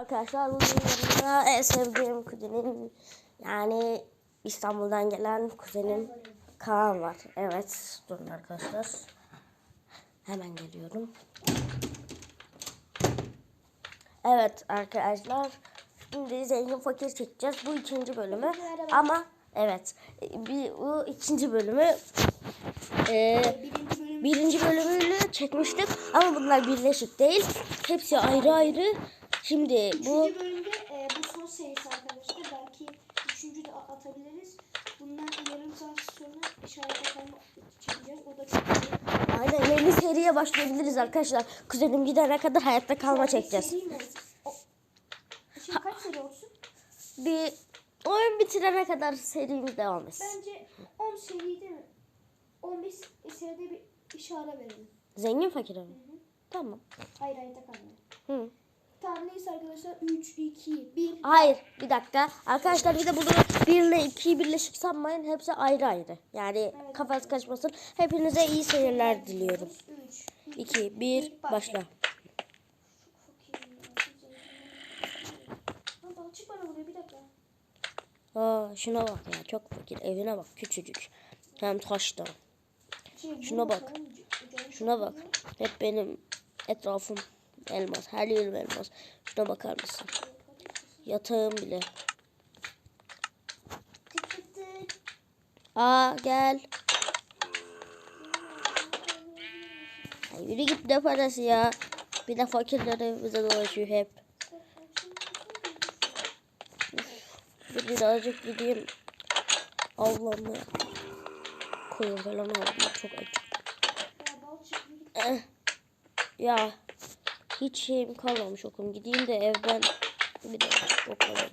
Arkadaşlar bugün yanımda en sevdiğim kuzenim yani İstanbul'dan gelen kuzenim Kaan var. Evet durun arkadaşlar. Hemen geliyorum. Evet arkadaşlar. Şimdi zengin fakir çekeceğiz. Bu ikinci bölümü. Ama evet bir, bu ikinci bölümü bölüm birinci bölümünü çekmiştik ama bunlar birleşik değil. Hepsi ayrı ayrı. Şimdi bu Üçüncü bölümde e, bu son serisi arkadaşlar. Belki üçüncü de atabiliriz. Bundan yarım saat sonra işaret çekeceğiz. O da çok iyi. aynen yeni seriye başlayabiliriz arkadaşlar. Kuzenim gidene kadar hayatta kalma çekeceğiz. Seri mi olsun? O- Şey kaç seri olsun? Bir oyun bitirene kadar serimiz devam etsin. Bence 10 seri değil mi? 15 seride bir işaret verelim. Zengin fakir mi? Tamam. Hayır hayır takalmayın. Hı. Tamam neyse arkadaşlar 3, 2, 1. Hayır bir dakika. Arkadaşlar bir de bunu 1 ile 2'yi birleşik sanmayın. Hepsi ayrı ayrı. Yani kafanız kaçmasın. Hepinize iyi seyirler diliyorum. 3, 2, 1 başla. Aa, şuna bak ya çok fakir. Evine bak küçücük. Hem taşta. Şey, Şuna bak. Şuna bak. Hep benim etrafım elmas. Her yerim elmas. Şuna bakar mısın? Yatağım bile. Aa gel. Ya yürü git ne parası ya. Bir de fakirler evimize dolaşıyor hep. Dur birazcık gideyim. Avlanmaya. Koyun falan avlanmaya çok acı. Ya balçık yürü. Eh. Ya hiç şeyim kalmamış okulum. Gideyim de evden bir de okuyayım.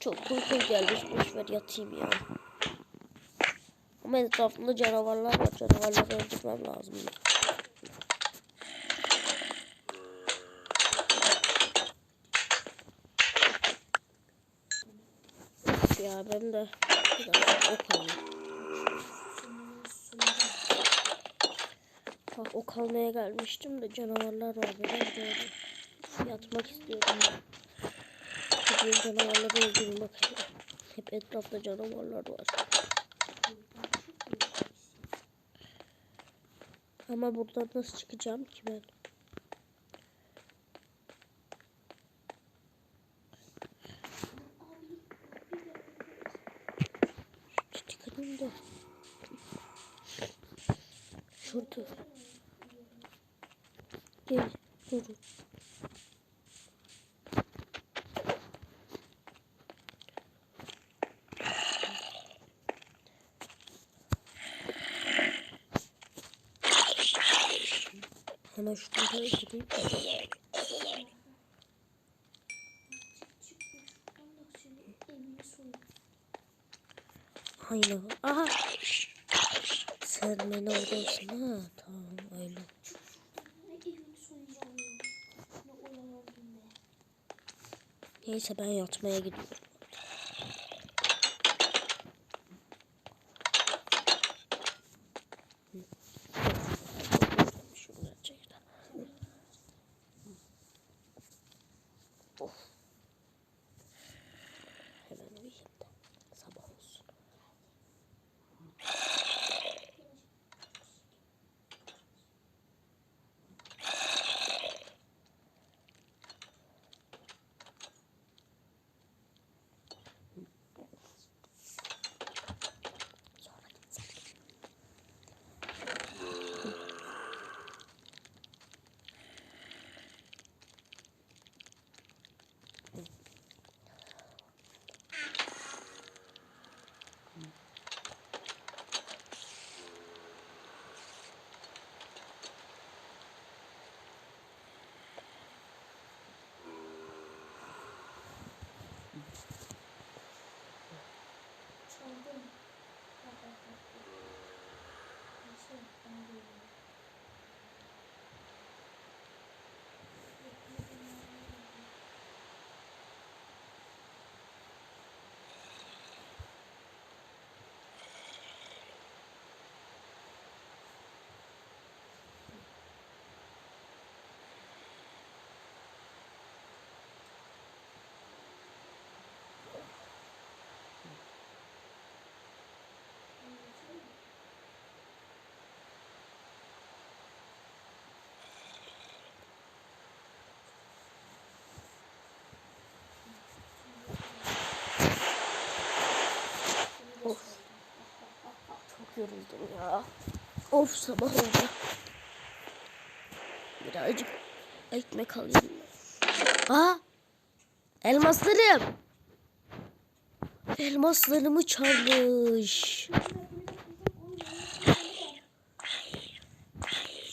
Çok uykum gelmiş. Boş ver yatayım ya. Ama etrafımda canavarlar var. Canavarları öldürmem lazım. Ya ben de biraz ok alayım. Bak ok almaya gelmiştim de canavarlar var. Ben gördüm. Yatmak istiyordum. Bugün canavarları bakayım. Hep etrafta canavarlar var. Ama buradan nasıl çıkacağım ki ben? Şu çıkarayım da. Şurada. Durun. Hemen şuraya gideyim. Aynen. Aha. Sen beni oradasın ha. Tamam Neyse ben yatmaya gidiyorum. Şunu gerçekten. Of. Hemen uyuyayım da sabah olsun. Yoruldum ya. Of sabah oldu. Birazcık ekmek alayım. Aa! Elmaslarım. Elmaslarımı çalmış.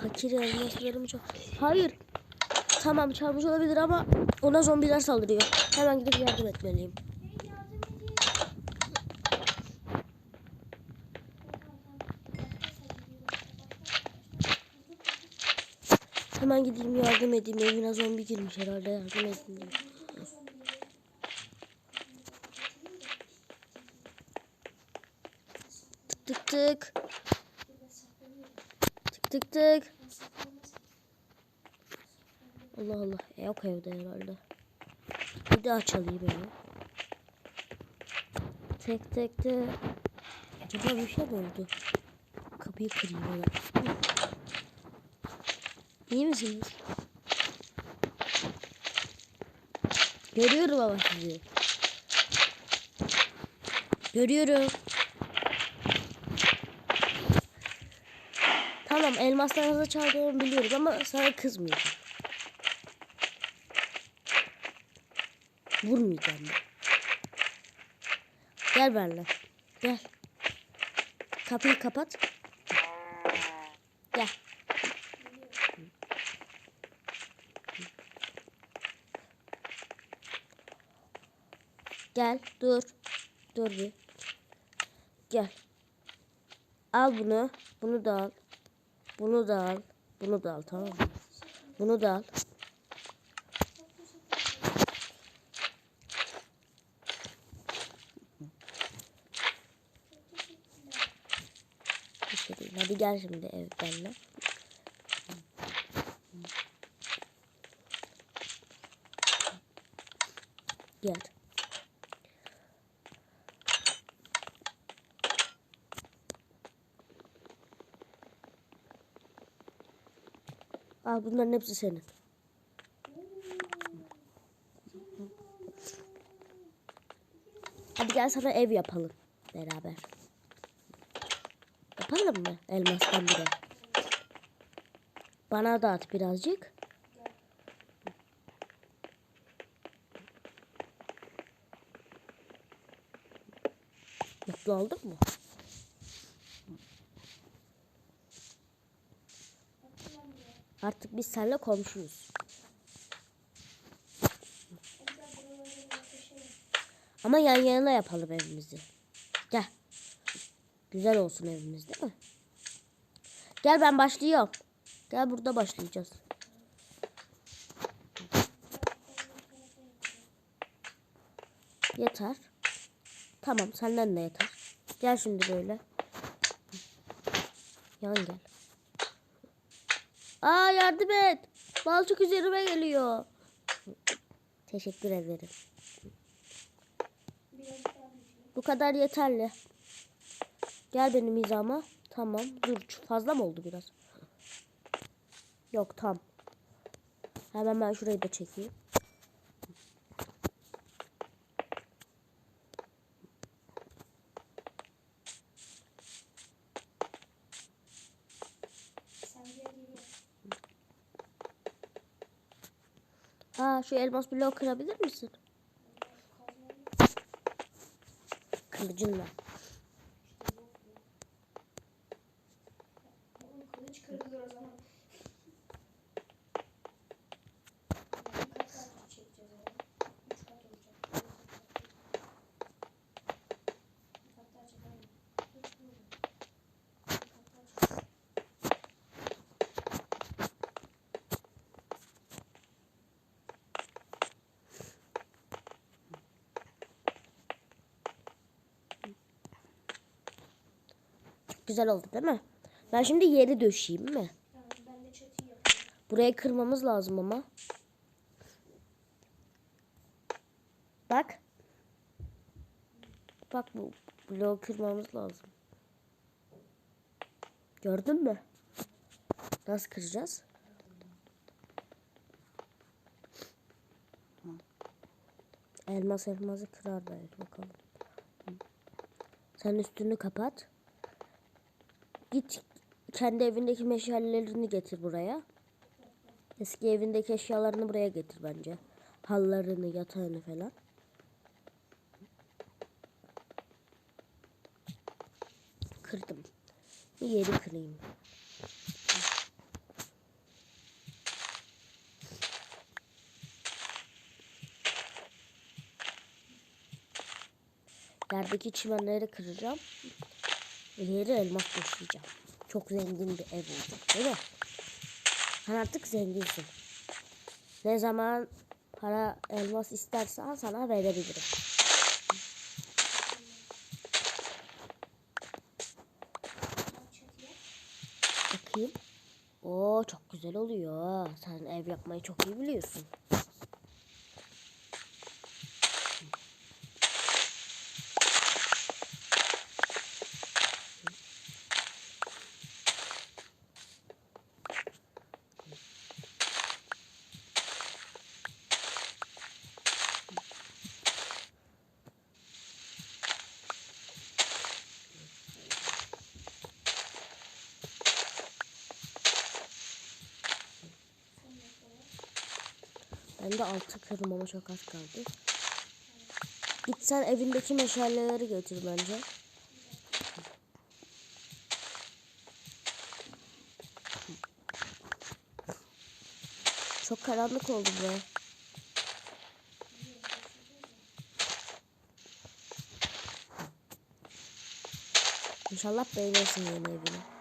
Fakir elmaslarımı çal. Hayır. Tamam çalmış olabilir ama ona zombiler saldırıyor. Hemen gidip yardım etmeliyim. Hemen gideyim yardım edeyim. Evine zombi girmiş herhalde yardım edeyim. Tık tık tık. Tık tık tık. Allah Allah. E, yok evde herhalde. Bir daha çalayım evi. Tek tek tek. Acaba bir şey mi oldu? Kapıyı kırayım hemen. İyi misiniz? Görüyorum ama sizi. Görüyorum. Tamam elmaslarınızı çaldığımı biliyoruz ama sana kızmayacağım. Vurmayacağım ben. Gel benimle. Gel. Kapıyı kapat. Gel. Gel dur. Dur bir. Gel. Al bunu. Bunu da al. Bunu da al. Bunu da al tamam mı? Bunu da al. Şey. Hadi gel şimdi ev benimle. Gel. Al bunların hepsi senin. Hadi gel sana ev yapalım beraber. Yapalım mı elmastan bile? Bana da at birazcık. Mutlu oldun mu? Artık biz seninle komşuyuz. Ama yan yana yapalım evimizi. Gel. Güzel olsun evimiz değil mi? Gel ben başlıyorum. Gel burada başlayacağız. Yeter. Tamam senden de yeter. Gel şimdi böyle. Yan gel. Aa yardım et. Balçık üzerime geliyor. Teşekkür ederim. Bu kadar yeterli. Gel benim hizama. Tamam. Dur fazla mı oldu biraz? Yok tam. Hemen ben şurayı da çekeyim. Aa şu elmas bloğu kırabilir misin? Kılıcınla. Kılıç kırılır o zaman. Üç kat olacak. Bir kat daha çekelim. Üç burada. Bir kat daha çekelim. Güzel oldu değil mi? Ben şimdi yeri döşeyeyim mi? Burayı kırmamız lazım ama. Bak. Bak bu bloğu kırmamız lazım. Gördün mü? Nasıl kıracağız? Elmas elması kırar da bakalım. Sen üstünü kapat. Git kendi evindeki meşalelerini getir buraya. Eski evindeki eşyalarını buraya getir bence. Hallarını, yatağını falan. Kırdım. Bir yeri kırayım. Yerdeki çimenleri kıracağım. İleri elmas döşeyeceğim. Çok zengin bir ev olacak değil mi? Sen artık zenginsin. Ne zaman para elmas istersen sana verebilirim. Bakayım. Oo çok güzel oluyor. Sen ev yapmayı çok iyi biliyorsun. De altı kırım ama çok az kaldı. Git sen evindeki meşaleleri götür bence. Çok karanlık oldu buraya. İnşallah beğenirsin yeni evini.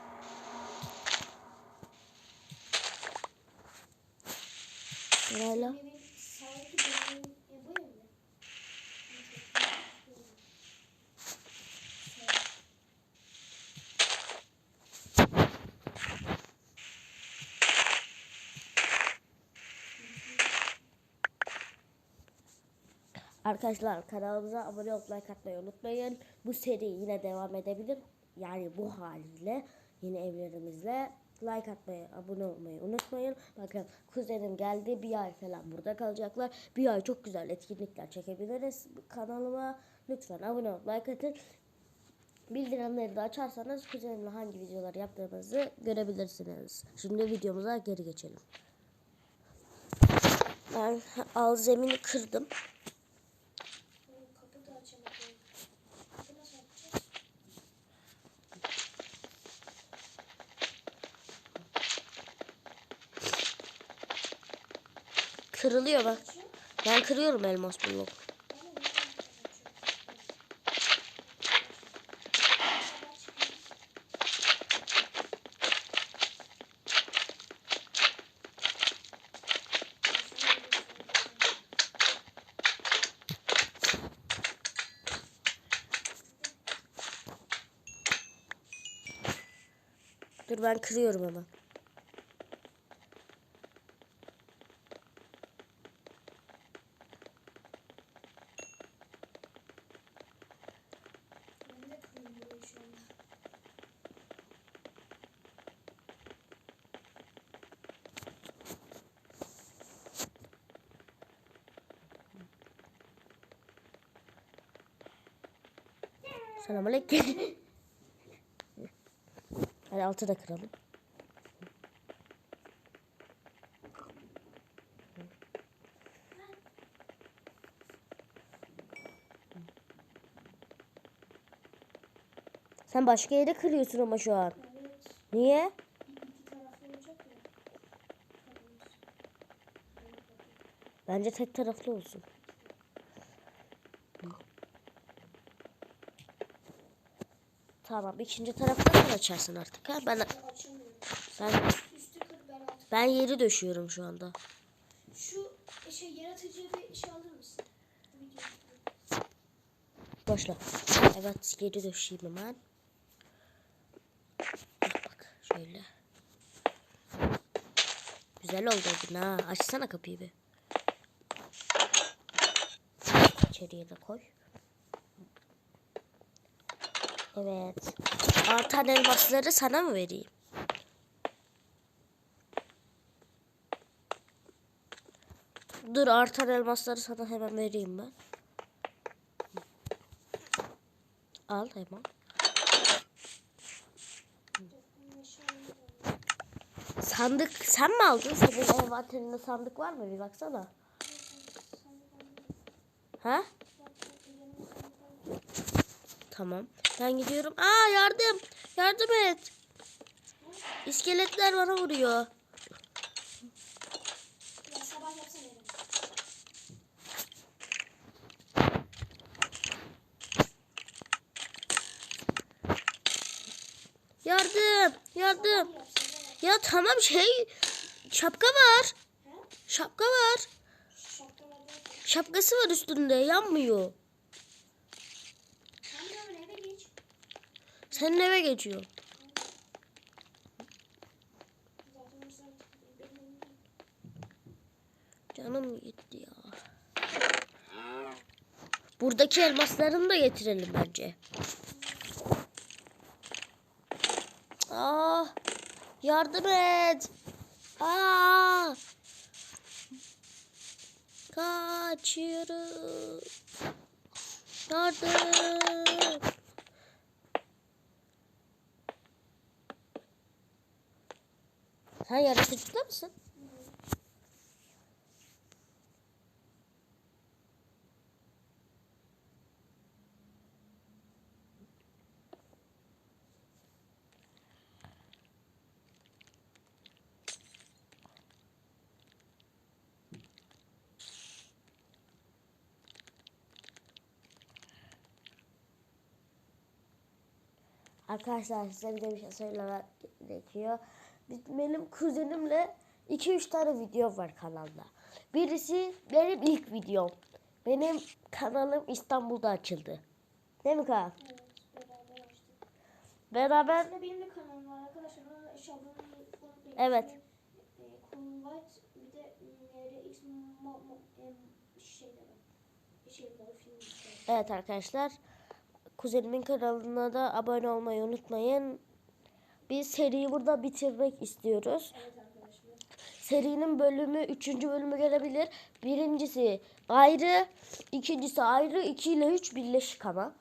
Sırayla. Evin sahibi benim ev bu ev mi? Arkadaşlar kanalımıza abone olup like atmayı unutmayın. Bu seri yine devam edebilir. Yani bu haliyle yeni evlerimizle like atmayı, abone olmayı unutmayın. Bakın kuzenim geldi bir ay falan burada kalacaklar. Bir ay çok güzel etkinlikler çekebiliriz kanalıma. Lütfen abone olup like atın. Bildirimleri de açarsanız kuzenimle hangi videolar yaptığımızı görebilirsiniz. Şimdi videomuza geri geçelim. Ben alt zemini kırdım. Kırılıyor bak. Ben kırıyorum elmas blok. Dur ben kırıyorum hemen. Selamünaleyküm. Hadi altı da kıralım. Sen başka yere kırıyorsun ama şu an. Evet. Niye? Bence tek taraflı olsun. Tamam ikinci tarafta sen açarsın artık ha. Ben Ben ben yeri döşüyorum şu anda. Şu şey yaratıcı bir şey alır mısın? Başla. Evet geri döşeyim hemen. Bak bak şöyle. Güzel oldu evin ha. Açsana kapıyı bir. İçeriye de koy. Evet. Artan elmasları sana mı vereyim? Dur artan elmasları sana hemen vereyim ben. Al hemen. Sandık sen mi aldın? Senin envanterinde sandık var mı? Bir baksana. Ha? Tamam. Ben gidiyorum. Aa yardım. Yardım et. İskeletler bana vuruyor. Yardım. Yardım. Ya tamam şey şapka var. Şapka var. Şapkası var üstünde. Yanmıyor. Tamam hemen eve geç. Senin eve geçiyor. Canım gitti ya. Buradaki elmaslarını da getirelim bence. Aa, yardım et. Aa. Kaçıyorum. Yardım. Sen yaratıcıda mısın? Arkadaşlar size bir de bir şey söylemek gerekiyor. Benim kuzenimle 2-3 tane video var kanalda. Birisi benim ilk videom. Benim kanalım İstanbul'da açıldı. Değil mi Kaan? Evet beraber Aslında benim de kanalım var arkadaşlar. Ona şablonu unutmayın. Evet. Bir de RX evet arkadaşlar. Kuzenimin kanalına da abone olmayı unutmayın. Biz seriyi burada bitirmek istiyoruz. Serinin bölümü, üçüncü bölümü gelebilir. Birincisi ayrı, ikincisi ayrı, 2 ile 3 birleşik ama.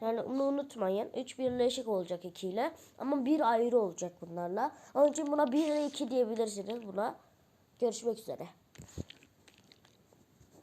Yani onu unutmayın. 3 birleşik olacak 2 ile. Ama bir ayrı olacak bunlarla. Onun için buna 1 ile 2 diyebilirsiniz buna. Görüşmek üzere.